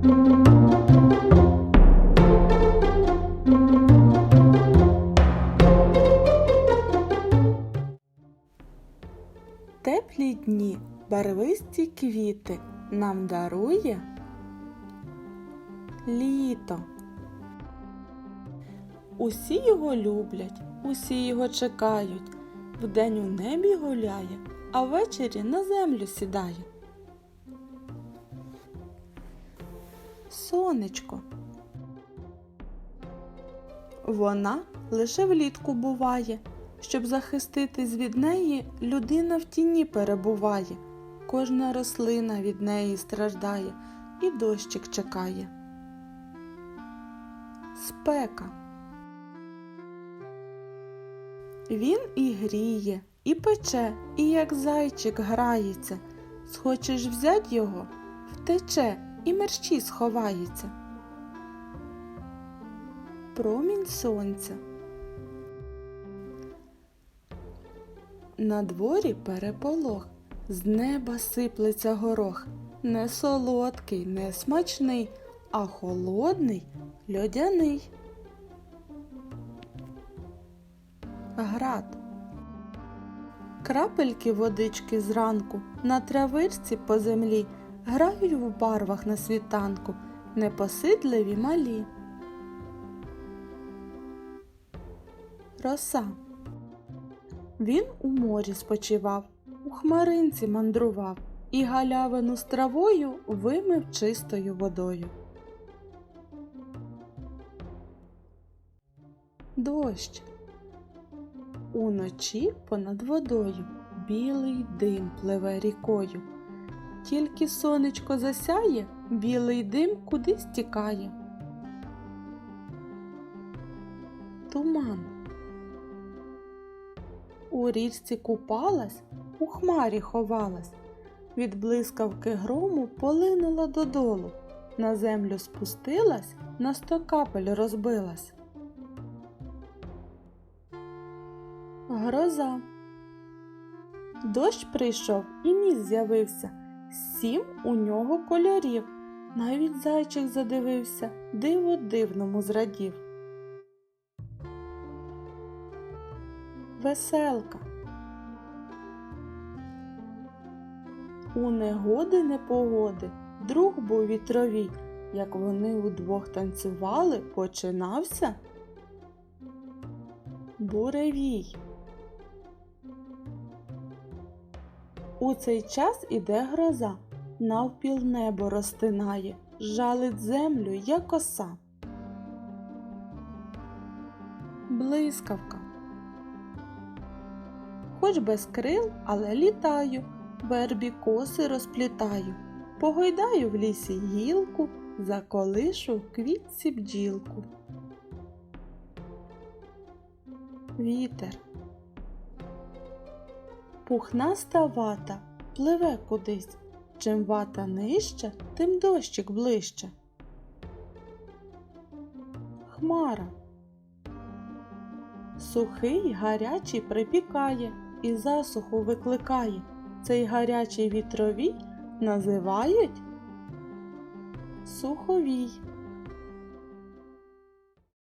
Теплі дні, барвисті квіти нам дарує літо. Усі його люблять, усі його чекають. Вдень у небі гуляє, а ввечері на землю сідає. Сонечко. Вона лише влітку буває. Щоб захиститись від неї, людина в тіні перебуває. Кожна рослина від неї страждає, і дощик чекає. Спека. Він і гріє, і пече, і як зайчик грається. Схочеш взять його, втече і мерщі сховається. Промінь сонця. На дворі переполох, з неба сиплеться горох. Не солодкий, не смачний, а холодний, льодяний. Град. Крапельки водички зранку на травичці по землі грають в барвах на світанку, непосидливі малі. Роса. Він у морі спочивав, у хмаринці мандрував і галявину з травою вимив чистою водою. Дощ. Уночі понад водою білий дим пливе рікою. Тільки сонечко засяє, білий дим кудись тікає. Туман. У річці купалась, у хмарі ховалась, від блискавки грому полинула додолу, на землю спустилась, на сто капель розбилась. Гроза. Дощ прийшов і міст з'явився. Сім у нього кольорів. Навіть зайчик задивився, диво дивному зрадів. Веселка. У негоди непогоди друг був вітровій, як вони удвох танцювали, починався буревій. У цей час іде гроза, навпіл небо розтинає, жалить землю, як оса. Блискавка. Хоч без крил, але літаю, вербі коси розплітаю, погойдаю в лісі гілку, заколишу квітці бджілку. Вітер. Пухнаста вата пливе кудись. Чим вата нижче, тим дощик ближче. Хмара. Сухий гарячий припікає і засуху викликає. Цей гарячий вітровій називають суховій.